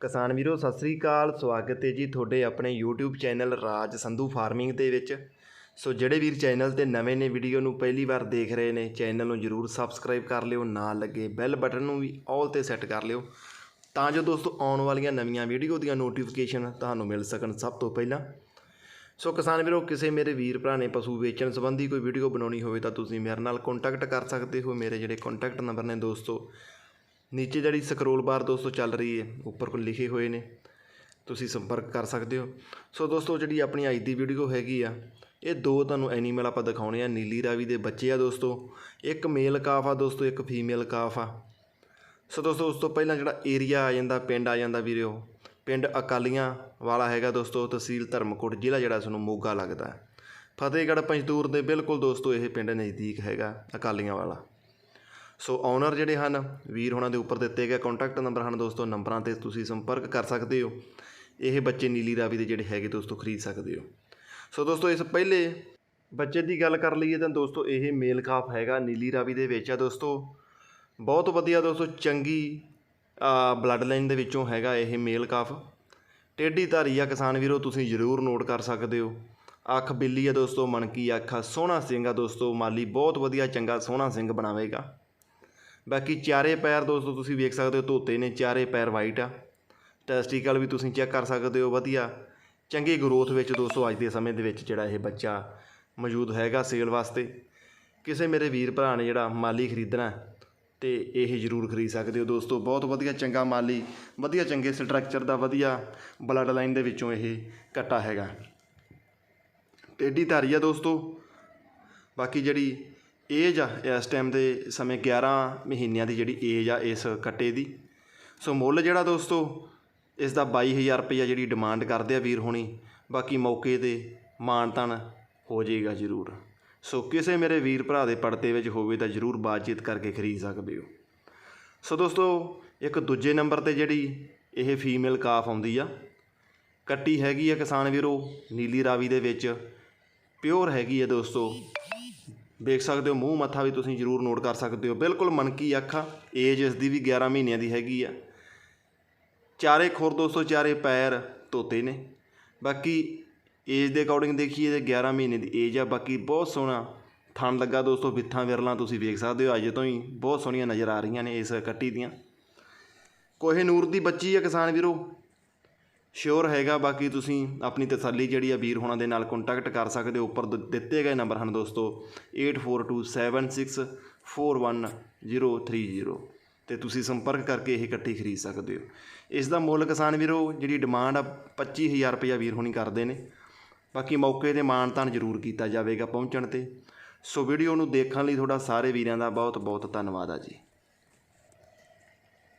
ਕਿਸਾਨ ਵੀਰੋ, ਸਤਿ ਸ੍ਰੀ ਅਕਾਲ। ਸਵਾਗਤ ਹੈ ਜੀ ਤੁਹਾਡੇ ਆਪਣੇ YouTube channel Raj Sandhu farming ਦੇ ਵਿੱਚ। ਸੋ ਜਿਹੜੇ ਵੀਰ ਚੈਨਲ ਤੇ ਨਵੇਂ ਨੇ, ਵੀਡੀਓ ਨੂੰ ਪਹਿਲੀ ਵਾਰ ਦੇਖ ਰਹੇ ਨੇ, ਚੈਨਲ ਨੂੰ ਜਰੂਰ ਸਬਸਕ੍ਰਾਈਬ ਕਰ ਲਿਓ, ਨਾਲ ਲੱਗੇ ਬੈਲ ਬਟਨ ਨੂੰ ਵੀ ਆਲ ਤੇ ਸੈੱਟ ਕਰ ਲਿਓ। ਤਾਂ ਜੋ ਦੋਸਤੋ, ਆਉਣ ਵਾਲੀਆਂ ਨਵੀਆਂ ਵੀਡੀਓ ਦੀਆਂ ਨੋਟੀਫਿਕੇਸ਼ਨ ਤੁਹਾਨੂੰ ਮਿਲ ਸਕਣ ਸਭ ਤੋਂ ਪਹਿਲਾਂ। ਸੋ ਕਿਸਾਨ ਵੀਰੋ, ਕਿਸੇ ਮੇਰੇ ਵੀਰ ਭਰਾ ਨੇ ਪਸ਼ੂ ਵੇਚਣ ਸੰਬੰਧੀ ਕੋਈ ਵੀਡੀਓ ਬਣਾਉਣੀ ਹੋਵੇ ਤਾਂ ਤੁਸੀਂ ਮੇਰੇ ਨਾਲ ਕੰਟੈਕਟ ਕਰ ਸਕਦੇ ਹੋ। ਮੇਰੇ ਜਿਹੜੇ ਕੰਟੈਕਟ ਨੰਬਰ ਨੇ ਦੋਸਤੋ ਨੀਚੇ ਜਿਹੜੀ ਸਕਰੋਲ ਬਾਰ ਦੋਸਤੋ ਚੱਲ ਰਹੀ ਹੈ, ਉੱਪਰ ਕੋਲ ਲਿਖੇ ਹੋਏ ਨੇ, ਤੁਸੀਂ ਸੰਪਰਕ ਕਰ ਸਕਦੇ ਹੋ। ਸੋ ਦੋਸਤੋ ਜਿਹੜੀ ਆਪਣੀ ਅੱਜ ਦੀ ਵੀਡੀਓ ਹੈਗੀ ਆ, ਇਹ ਦੋ ਤੁਹਾਨੂੰ ਐਨੀਮਲ ਆਪਾਂ ਦਿਖਾਉਣੇ ਆ, ਨੀਲੀ ਰਾਵੀ ਦੇ ਬੱਚੇ ਆ ਦੋਸਤੋ, ਇੱਕ ਮੇਲ ਕਾਫ ਆ ਦੋਸਤੋ, ਇੱਕ ਫੀਮੇਲ ਕਾਫ ਆ। ਸੋ ਦੋਸਤੋ, ਉਸ ਤੋਂ ਪਹਿਲਾਂ ਜਿਹੜਾ ਏਰੀਆ ਆ ਜਾਂਦਾ, ਪਿੰਡ ਆ ਜਾਂਦਾ ਵੀਰਿਓ ਪਿੰਡ ਅਕਾਲੀਆਂ ਵਾਲਾ ਹੈਗਾ ਦੋਸਤੋ, ਤਹਿਸੀਲ ਧਰਮਕੋਟ, ਜ਼ਿਲ੍ਹਾ ਜਿਹੜਾ ਤੁਹਾਨੂੰ ਮੋਗਾ ਲੱਗਦਾ। ਫਤਿਹਗੜ੍ਹ ਪੰਜਤੂਰ ਦੇ ਬਿਲਕੁਲ ਦੋਸਤੋ ਇਹ ਪਿੰਡ ਨਜ਼ਦੀਕ ਹੈਗਾ ਅਕਾਲੀਆਂ ਵਾਲਾ। ਸੋ ਓਨਰ ਜਿਹੜੇ ਹਨ, ਵੀਰ ਹੋਣਾ ਦੇ ਉੱਪਰ ਦਿੱਤੇ ਗਏ ਕੰਟੈਕਟ ਨੰਬਰ ਹਨ ਦੋਸਤੋ ਨੰਬਰਾਂ ਤੇ ਤੁਸੀਂ ਸੰਪਰਕ ਕਰ ਸਕਦੇ ਹੋ। ਇਹ ਬੱਚੇ ਨੀਲੀ ਰਾਵੀ ਦੇ ਜਿਹੜੇ ਹੈਗੇ ਦੋਸਤੋ, ਖਰੀਦ ਸਕਦੇ ਹੋ। ਸੋ ਦੋਸਤੋ, ਇਸ ਪਹਿਲੇ ਬੱਚੇ ਦੀ ਗੱਲ ਕਰ ਲਈਏ ਤਾਂ ਦੋਸਤੋ, ਇਹ ਮੇਲ ਕਾਫ ਹੈਗਾ ਨੀਲੀ ਰਾਵੀ ਦੇ ਵਿੱਚ ਆ ਦੋਸਤੋ। ਬਹੁਤ ਵਧੀਆ ਦੋਸਤੋ, ਚੰਗੀ ਬਲੱਡ ਲਾਈਨ ਦੇ ਵਿੱਚੋਂ ਹੈਗਾ ਇਹ ਮੇਲ ਕਾਫ ਟੇਢੀ ਧਾਰੀ ਆ ਕਿਸਾਨ ਵੀਰੋ, ਤੁਸੀਂ ਜ਼ਰੂਰ ਨੋਟ ਕਰ ਸਕਦੇ ਹੋ। ਅੱਖ ਬਿੱਲੀ ਆ ਦੋਸਤੋ, ਮਣਕੀ ਅੱਖ ਆ ਸੋਹਣਾ ਸਿੰਘ ਆ ਦੋਸਤੋ, ਮਾਲੀ ਬਹੁਤ ਵਧੀਆ, ਚੰਗਾ, ਸੋਹਣਾ ਸਿੰਘ ਬਣਾਵੇਗਾ। ਬਾਕੀ ਚਾਰੇ ਪੈਰ ਦੋਸਤੋ ਤੁਸੀਂ ਵੇਖ ਸਕਦੇ ਹੋ ਧੋਤੇ ਨੇ ਚਾਰੇ ਪੈਰ ਵਾਈਟ ਆ। ਟੈਸਟੀਕਲ ਵੀ ਤੁਸੀਂ ਚੈੱਕ ਕਰ ਸਕਦੇ ਹੋ ਵਧੀਆ। ਚੰਗੀ ਗਰੋਥ ਵਿੱਚ ਦੋਸਤੋ ਅੱਜ ਦੇ ਸਮੇਂ ਦੇ ਵਿੱਚ ਜਿਹੜਾ ਇਹ ਬੱਚਾ ਮੌਜੂਦ ਹੈਗਾ ਸੇਲ ਵਾਸਤੇ। ਕਿਸੇ ਮੇਰੇ ਵੀਰ ਭਰਾ ਨੇ ਜਿਹੜਾ ਮਾਲੀ ਖਰੀਦਣਾ ਹੈ, ਤੇ ਇਹ ਜ਼ਰੂਰ ਖਰੀਦ ਸਕਦੇ ਹੋ ਦੋਸਤੋ। ਬਹੁਤ ਵਧੀਆ ਚੰਗਾ ਮਾਲੀ ਵਧੀਆ ਚੰਗੇ ਸਟਰਕਚਰ ਦਾ ਵਧੀਆ ਬਲੱਡ ਲਾਈਨ ਦੇ ਵਿੱਚੋਂ ਇਹ ਕੱਟਾ ਹੈਗਾ। ਟੇਢੀ ਧਾਰੀ ਆ ਦੋਸਤੋ। ਬਾਕੀ ਜਿਹੜੀ ਏਜ ਆ, ਇਸ ਟਾਈਮ ਦੇ ਸਮੇਂ 11 ਮਹੀਨਿਆਂ ਦੀ ਜਿਹੜੀ ਏਜ ਆ ਇਸ ਕੱਟੇ ਦੀ। ਸੋ ਮੁੱਲ ਜਿਹੜਾ ਦੋਸਤੋ, ਇਸ ਦਾ 22000 ਰੁਪਈਆ ਜਿਹੜੀ ਡਿਮਾਂਡ ਕਰਦੇ ਆ ਵੀਰ ਹੋਣੀ, ਬਾਕੀ ਮੌਕੇ ਤੇ ਮਾਣ ਮਾਨਤਨ ਹੋ ਜਾਏਗਾ ਜ਼ਰੂਰ। ਸੋ ਕਿਸੇ ਮੇਰੇ ਵੀਰ ਭਰਾ ਦੇ ਪੜਤੇ ਵਿੱਚ ਹੋਵੇ ਤਾਂ ਜ਼ਰੂਰ ਬਾਤਚੀਤ ਕਰਕੇ ਖਰੀਦ ਸਕਦੇ ਹੋ। ਸੋ ਦੋਸਤੋ, ਇੱਕ ਦੂਜੇ ਨੰਬਰ ਤੇ ਜਿਹੜੀ ਇਹ ਫੀਮੇਲ ਕਾਫ ਆਉਂਦੀ ਆ, ਕੱਟੀ ਹੈਗੀ ਆ ਕਿਸਾਨ ਵੀਰੋ, ਨੀਲੀ ਰਾਵੀ ਦੇ ਵਿੱਚ ਪਿਓਰ ਹੈਗੀ ਆ ਦੋਸਤੋ। ਵੇਖ ਸਕਦੇ ਹੋ, ਮੂੰਹ ਮੱਥਾ ਵੀ ਤੁਸੀਂ ਜ਼ਰੂਰ ਨੋਟ ਕਰ ਸਕਦੇ ਹੋ। ਬਿਲਕੁਲ ਮਨਕੀ ਅੱਖਾਂ ਏਜ ਇਸ ਦੀ ਵੀ 11 ਮਹੀਨਿਆਂ ਦੀ ਹੈਗੀ ਆ। ਚਾਰੇ ਖੁਰ ਦੋਸਤੋ, ਚਾਰੇ ਪੈਰ ਧੋਤੇ ਨੇ। ਬਾਕੀ ਏਜ ਦੇ ਅਕੋਰਡਿੰਗ ਦੇਖੀਏ ਤੇ 11 ਮਹੀਨੇ ਦੀ ਏਜ ਆ। ਬਾਕੀ ਬਹੁਤ ਸੋਹਣਾ ਥਣ ਲੱਗਾ ਦੋਸਤੋ, ਬਿੱਥਾਂ ਵਿਰਲਾਂ ਤੁਸੀਂ ਵੇਖ ਸਕਦੇ ਹੋ। ਅਜੇ ਤੋਂ ਹੀ ਬਹੁਤ ਸੋਹਣੀਆਂ ਨਜ਼ਰ ਆ ਰਹੀਆਂ ਨੇ ਇਸ ਕੱਟੀ ਦੀਆਂ। ਕੋਹੇ ਨੂਰ ਦੀ ਬੱਚੀ ਆ ਕਿਸਾਨ ਵੀਰੋ। ਸ਼ੋਰ ਹੈਗਾ, ਬਾਕੀ ਤੁਸੀਂ ਆਪਣੀ ਤਸੱਲੀ ਜਿਹੜੀ ਆ ਵੀਰ ਹੋਣਾ ਦੇ ਨਾਲ ਕੰਟੈਕਟ ਕਰ ਸਕਦੇ ਹੋ। ਉੱਪਰ ਦ- ਦਿੱਤੇ ਗਏ ਨੰਬਰ ਹਨ ਦੋਸਤੋ 8427641030 ਤੇ ਤੁਸੀਂ ਸੰਪਰਕ ਕਰਕੇ ਇਹ ਇਕੱਠੀ ਖਰੀਦ ਸਕਦੇ ਹੋ। ਇਸ ਦਾ ਮੁੱਲ ਕਿਸਾਨ ਵੀਰੋ, ਜਿਹੜੀ ਡਿਮਾਂਡ ਆ 25000 ਰੁਪਇਆ ਵੀਰ ਹੋਣੀ ਕਰਦੇ ਨੇ। ਬਾਕੀ ਮੌਕੇ ਤੇ ਮਾਨਤਾਨ ਜ਼ਰੂਰ ਕੀਤਾ ਜਾਵੇਗਾ ਪਹੁੰਚਣ ਤੇ। ਸੋ ਵੀਡੀਓ ਨੂੰ ਦੇਖਣ ਲਈ ਤੁਹਾਡਾ ਸਾਰੇ ਵੀਰਾਂ ਦਾ ਬਹੁਤ ਬਹੁਤ ਧੰਨਵਾਦ ਆ ਜੀ।